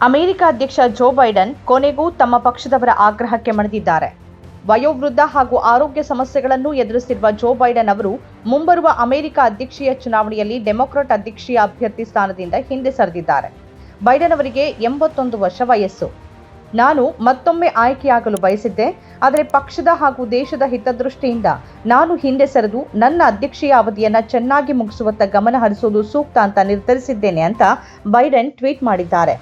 America ಅಧ್ಯಕ್ಷ Joe Biden ಕೊನೆಗೂ ತಮ್ಮ ಪಕ್ಷದವರ ಆಗ್ರಹಕ್ಕೆ ಮಣಿದಿದ್ದಾರೆ. ವಯೋವೃದ್ಧ ಹಾಗೂ ಆರೋಗ್ಯ ಸಮಸ್ಯೆಗಳನ್ನು ಎದುರಿಸಿರುವ ಜೋ ಬೈಡನ್ ಅವರು ಮುಂಬರುವ ಅಮೆರಿಕ ಅಧ್ಯಕ್ಷೀಯ ಚುನಾವಣೆಯಲ್ಲಿ ಡೆಮೊಕ್ರಾಟ್ ಅಧ್ಯಕ್ಷೀಯ ಅಭ್ಯರ್ಥಿ ಸ್ಥಾನದಿಂದ ಹಿಂದೆ ಸರಿದಿದ್ದಾರೆ. ಬೈಡನ್ ಅವರಿಗೆ ಎಂಬತ್ತೊಂದು ವರ್ಷ ವಯಸ್ಸು. ನಾನು ಮತ್ತೊಮ್ಮೆ ಆಯ್ಕೆಯಾಗಲು ಬಯಸಿದ್ದೆ, ಆದರೆ ಪಕ್ಷದ ಹಾಗೂ ದೇಶದ ಹಿತದೃಷ್ಟಿಯಿಂದ ನಾನು ಹಿಂದೆ ಸರಿದು ನನ್ನ ಅಧ್ಯಕ್ಷೀಯ ಅವಧಿಯನ್ನು ಚೆನ್ನಾಗಿ ಮುಗಿಸುವತ್ತ ಗಮನ ಹರಿಸುವುದು ಸೂಕ್ತ ಅಂತ ನಿರ್ಧರಿಸಿದ್ದೇನೆ ಅಂತ ಬೈಡನ್ ಟ್ವೀಟ್ ಮಾಡಿದ್ದಾರೆ.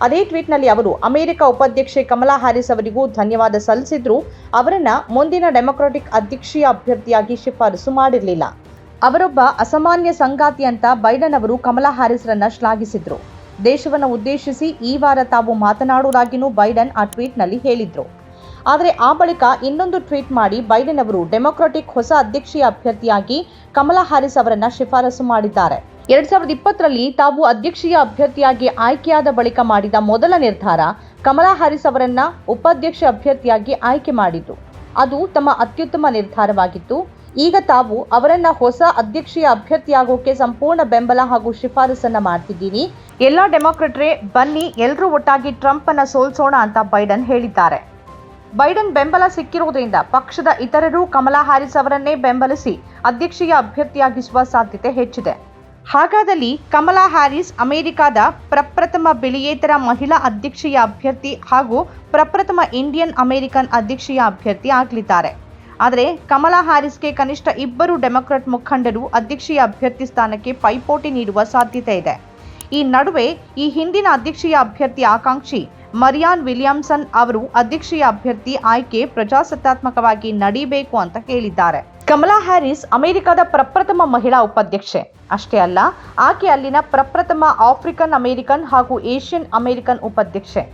ಅದೇ ಟ್ವೀಟ್ನಲ್ಲಿ ಅವರು, ಅಮೆರಿಕ ಉಪಾಧ್ಯಕ್ಷೆ ಕಮಲಾ ಹ್ಯಾರಿಸ್ ಅವರಿಗೂ ಧನ್ಯವಾದ ಸಲ್ಲಿಸಿದ್ರು ಅವರನ್ನ ಮುಂದಿನ ಡೆಮೊಕ್ರಾಟಿಕ್ ಅಧ್ಯಕ್ಷೀಯ ಅಭ್ಯರ್ಥಿಯಾಗಿ ಶಿಫಾರಸು ಮಾಡಿರಲಿಲ್ಲ. ಅವರೊಬ್ಬ ಅಸಾಮಾನ್ಯ ಸಂಗಾತಿ ಅಂತ ಬೈಡನ್ ಅವರು ಕಮಲಾ ಹ್ಯಾರಿಸ್ರನ್ನ ಶ್ಲಾಘಿಸಿದ್ರು. ದೇಶವನ್ನು ಉದ್ದೇಶಿಸಿ ಈ ವಾರ ತಾವು ಮಾತನಾಡುವುದಾಗಿಯೂ ಬೈಡನ್ ಆ ಟ್ವೀಟ್ನಲ್ಲಿ ಹೇಳಿದ್ರು. ಆದರೆ ಆ ಬಳಿಕ ಇನ್ನೊಂದು ಟ್ವೀಟ್ ಮಾಡಿ ಬೈಡನ್ ಅವರು ಡೆಮೊಕ್ರಾಟಿಕ್ ಹೊಸ ಅಧ್ಯಕ್ಷೀಯ ಅಭ್ಯರ್ಥಿಯಾಗಿ ಕಮಲಾ ಹ್ಯಾರಿಸ್ ಅವರನ್ನ ಶಿಫಾರಸು ಮಾಡಿದ್ದಾರೆ. ಎರಡ್ ಸಾವಿರದ ಇಪ್ಪತ್ತರಲ್ಲಿ ತಾವು ಅಧ್ಯಕ್ಷೀಯ ಅಭ್ಯರ್ಥಿಯಾಗಿ ಆಯ್ಕೆಯಾದ ಬಳಿಕ ಮಾಡಿದ ಮೊದಲ ನಿರ್ಧಾರ ಕಮಲಾ ಹ್ಯಾರಿಸ್ ಅವರನ್ನ ಉಪಾಧ್ಯಕ್ಷ ಅಭ್ಯರ್ಥಿಯಾಗಿ ಆಯ್ಕೆ ಮಾಡಿತು ಅದು ತಮ್ಮ ಅತ್ಯುತ್ತಮ ನಿರ್ಧಾರವಾಗಿತ್ತು. ಈಗ ತಾವು ಅವರನ್ನ ಹೊಸ ಅಧ್ಯಕ್ಷೀಯ ಅಭ್ಯರ್ಥಿಯಾಗೋಕೆ ಸಂಪೂರ್ಣ ಬೆಂಬಲ ಹಾಗೂ ಶಿಫಾರಸನ್ನ ಮಾಡ್ತಿದ್ದೀನಿ. ಎಲ್ಲಾ ಡೆಮೊಕ್ರೆಟ್ರೇ ಬನ್ನಿ ಎಲ್ಲರೂ ಒಟ್ಟಾಗಿ ಟ್ರಂಪ್ ಅನ್ನ ಸೋಲ್ಸೋಣ ಅಂತ ಬೈಡನ್ ಹೇಳಿದ್ದಾರೆ. ಬೈಡನ್ ಬೆಂಬಲ ಸಿಕ್ಕಿರುವುದರಿಂದ ಪಕ್ಷದ ಇತರರು ಕಮಲಾ ಹ್ಯಾರಿಸ್ ಅವರನ್ನೇ ಬೆಂಬಲಿಸಿ ಅಧ್ಯಕ್ಷೀಯ ಅಭ್ಯರ್ಥಿಯಾಗಿಸುವ ಸಾಧ್ಯತೆ ಹೆಚ್ಚಿದೆ. ಹಾಗಾದಲ್ಲಿ ಕಮಲಾ ಹ್ಯಾರಿಸ್ ಅಮೆರಿಕದ ಪ್ರಪ್ರಥಮ ಬಿಳಿಯೇತರ ಮಹಿಳಾ ಅಧ್ಯಕ್ಷೀಯ ಅಭ್ಯರ್ಥಿ ಹಾಗೂ ಪ್ರಪ್ರಥಮ ಇಂಡಿಯನ್ ಅಮೆರಿಕನ್ ಅಧ್ಯಕ್ಷೀಯ ಅಭ್ಯರ್ಥಿ ಆಗಲಿದ್ದಾರೆ. ಆದರೆ ಕಮಲಾ ಹ್ಯಾರಿಸ್ಗೆ ಕನಿಷ್ಠ ಇಬ್ಬರು ಡೆಮೊಕ್ರಾಟ್ ಮುಖಂಡರು ಅಧ್ಯಕ್ಷೀಯ ಅಭ್ಯರ್ಥಿ ಸ್ಥಾನಕ್ಕೆ ಪೈಪೋಟಿ ನೀಡುವ ಸಾಧ್ಯತೆ ಇದೆ. ಈ ನಡುವೆ ಈ ಹಿಂದಿನ ಅಧ್ಯಕ್ಷೀಯ ಅಭ್ಯರ್ಥಿ ಆಕಾಂಕ್ಷಿ ಮರಿಯಾನ್ ವಿಲಿಯಮ್ಸನ್ ಅವರು ಅಧ್ಯಕ್ಷೀಯ ಅಭ್ಯರ್ಥಿ ಆಯ್ಕೆ ಪ್ರಜಾಸತ್ತಾತ್ಮಕವಾಗಿ ನಡೀಬೇಕು ಅಂತ ಹೇಳಿದ್ದಾರೆ. ಕಮಲಾ ಹ್ಯಾರಿಸ್ ಅಮೆರಿಕದ ಪ್ರಪ್ರಥಮ ಮಹಿಳಾ ಉಪಾಧ್ಯಕ್ಷೆ. ಅಷ್ಟೇ ಅಲ್ಲ, ಆಕೆ ಅಲ್ಲಿನ ಪ್ರಪ್ರಥಮ ಆಫ್ರಿಕನ್ ಅಮೆರಿಕನ್ ಹಾಗೂ ಏಷ್ಯನ್ ಅಮೆರಿಕನ್ ಉಪಾಧ್ಯಕ್ಷೆ.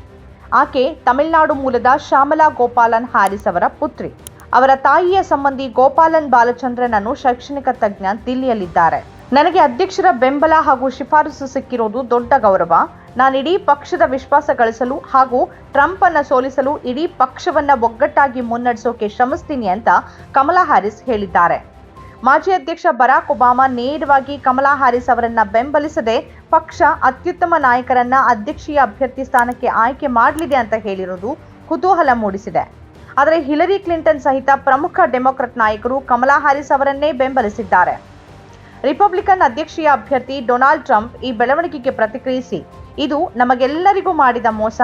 ಆಕೆ ತಮಿಳುನಾಡು ಮೂಲದ ಶ್ಯಾಮಲಾ ಗೋಪಾಲನ್ ಹ್ಯಾರಿಸ್ ಅವರ ಪುತ್ರಿ. ಅವರ ತಾಯಿಯ ಸಂಬಂಧಿ ಗೋಪಾಲನ್ ಬಾಲಚಂದ್ರನನ್ನು ಶೈಕ್ಷಣಿಕ ತಜ್ಞ ದಿಲ್ಲಿಯಲ್ಲಿದ್ದಾರೆ. ನನಗೆ ಅಧ್ಯಕ್ಷರ ಬೆಂಬಲ ಹಾಗೂ ಶಿಫಾರಸು ಸಿಕ್ಕಿರೋದು ದೊಡ್ಡ ಗೌರವ. ನಾನಿಡೀ ಪಕ್ಷದ ವಿಶ್ವಾಸ ಗಳಿಸಲು ಹಾಗೂ ಟ್ರಂಪ್ ಅನ್ನ ಸೋಲಿಸಲು ಇಡೀ ಪಕ್ಷವನ್ನ ಒಗ್ಗಟ್ಟಾಗಿ ಮುನ್ನಡೆಸೋಕೆ ಶ್ರಮಿಸ್ತೀನಿ ಅಂತ ಕಮಲಾ ಹ್ಯಾರಿಸ್ ಹೇಳಿದ್ದಾರೆ. ಮಾಜಿ ಅಧ್ಯಕ್ಷ ಬರಾಕ್ ಒಬಾಮಾ ನೇರವಾಗಿ ಕಮಲಾ ಹ್ಯಾರಿಸ್ ಅವರನ್ನ ಬೆಂಬಲಿಸದೆ ಪಕ್ಷ ಅತ್ಯುತ್ತಮ ನಾಯಕರನ್ನ ಅಧ್ಯಕ್ಷೀಯ ಅಭ್ಯರ್ಥಿ ಸ್ಥಾನಕ್ಕೆ ಆಯ್ಕೆ ಮಾಡಲಿದೆ ಅಂತ ಹೇಳಿರೋದು ಕುತೂಹಲ ಮೂಡಿಸಿದೆ. ಆದರೆ ಹಿಲರಿ ಕ್ಲಿಂಟನ್ ಸಹಿತ ಪ್ರಮುಖ ಡೆಮೊಕ್ರಟ್ ನಾಯಕರು ಕಮಲಾ ಹ್ಯಾರಿಸ್ ಅವರನ್ನೇ ಬೆಂಬಲಿಸಿದ್ದಾರೆ. ರಿಪಬ್ಲಿಕನ್ ಅಧ್ಯಕ್ಷೀಯ ಅಭ್ಯರ್ಥಿ ಡೊನಾಲ್ಡ್ ಟ್ರಂಪ್ ಈ ಬೆಳವಣಿಗೆಗೆ ಪ್ರತಿಕ್ರಿಯಿಸಿ, ಇದು ನಮಗೆಲ್ಲರಿಗೂ ಮಾಡಿದ ಮೋಸ.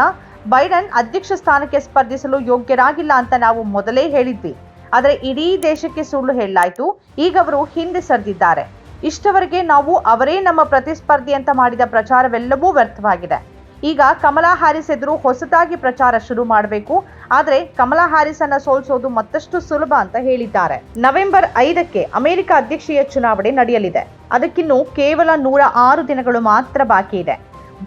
ಬೈಡನ್ ಅಧ್ಯಕ್ಷ ಸ್ಥಾನಕ್ಕೆ ಸ್ಪರ್ಧಿಸಲು ಯೋಗ್ಯರಾಗಿಲ್ಲ ಅಂತ ನಾವು ಮೊದಲೇ ಹೇಳಿದ್ವಿ. ಆದರೆ ಇಡೀ ದೇಶಕ್ಕೆ ಸುಳ್ಳು ಹೇಳಲಾಯಿತು. ಈಗ ಅವರು ಹಿಂದೆ ಸರಿದಿದ್ದಾರೆ. ಇಷ್ಟವರೆಗೆ ನಾವು ಅವರೇ ನಮ್ಮ ಪ್ರತಿಸ್ಪರ್ಧಿ ಅಂತ ಮಾಡಿದ ಪ್ರಚಾರವೆಲ್ಲವೂ ವ್ಯರ್ಥವಾಗಿದೆ. ಈಗ ಕಮಲಾ ಹ್ಯಾರಿಸ್ ಎದುರು ಹೊಸದಾಗಿ ಪ್ರಚಾರ ಶುರು ಮಾಡಬೇಕು. ಆದರೆ ಕಮಲಾ ಹ್ಯಾರಿಸ್ ಅನ್ನ ಸೋಲಿಸೋದು ಮತ್ತಷ್ಟು ಸುಲಭ ಅಂತ ಹೇಳಿದ್ದಾರೆ. ನವೆಂಬರ್ ಐದಕ್ಕೆ ಅಮೆರಿಕ ಅಧ್ಯಕ್ಷೀಯ ಚುನಾವಣೆ ನಡೆಯಲಿದೆ. ಅದಕ್ಕಿನ್ನು ಕೇವಲ ನೂರ ಆರು ದಿನಗಳು ಮಾತ್ರ ಬಾಕಿ ಇದೆ.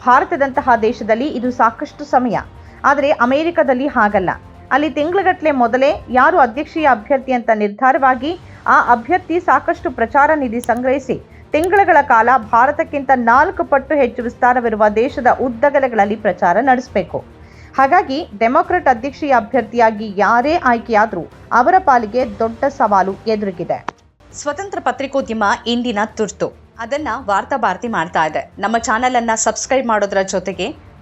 ಭಾರತದಂತಹ ದೇಶದಲ್ಲಿ ಇದು ಸಾಕಷ್ಟು ಸಮಯ. ಆದರೆ ಅಮೆರಿಕದಲ್ಲಿ ಹಾಗಲ್ಲ. ಅಲ್ಲಿ ತಿಂಗಳಗಟ್ಟಲೆ ಮೊದಲೇ ಯಾರು ಅಧ್ಯಕ್ಷೀಯ ಅಭ್ಯರ್ಥಿ ಅಂತ ನಿರ್ಧಾರವಾಗಿ ಆ ಅಭ್ಯರ್ಥಿ ಸಾಕಷ್ಟು ಪ್ರಚಾರ ನಿಧಿ ಸಂಗ್ರಹಿಸಿ ತಿಂಗಳುಗಳ ಕಾಲ ಭಾರತಕ್ಕಿಂತ ನಾಲ್ಕು ಪಟ್ಟು ಹೆಚ್ಚು ವಿಸ್ತಾರವಿರುವ ದೇಶದ ಉದ್ದಗಲಗಳಲ್ಲಿ ಪ್ರಚಾರ ನಡೆಸಬೇಕು. ಹಾಗಾಗಿ ಡೆಮೊಕ್ರಾಟ್ ಅಧ್ಯಕ್ಷೀಯ ಅಭ್ಯರ್ಥಿಯಾಗಿ ಯಾರೇ ಆಯ್ಕೆಯಾದರೂ ಅವರ ಪಾಲಿಗೆ ದೊಡ್ಡ ಸವಾಲು ಎದುರಿಗಿದೆ. ಸ್ವತಂತ್ರ ಪತ್ರಿಕೋದ್ಯಮ ಇಂದಿನ ತುರ್ತು. ಅದನ್ನ ವಾರ್ತಾ ಭಾರತಿ ಮಾಡ್ತಾ ಇದೆ. ನಮ್ಮ ಚಾನೆಲ್ ಅನ್ನ ಸಬ್ಸ್ಕ್ರೈಬ್ ಮಾಡೋದರ ಜೊತೆಗೆ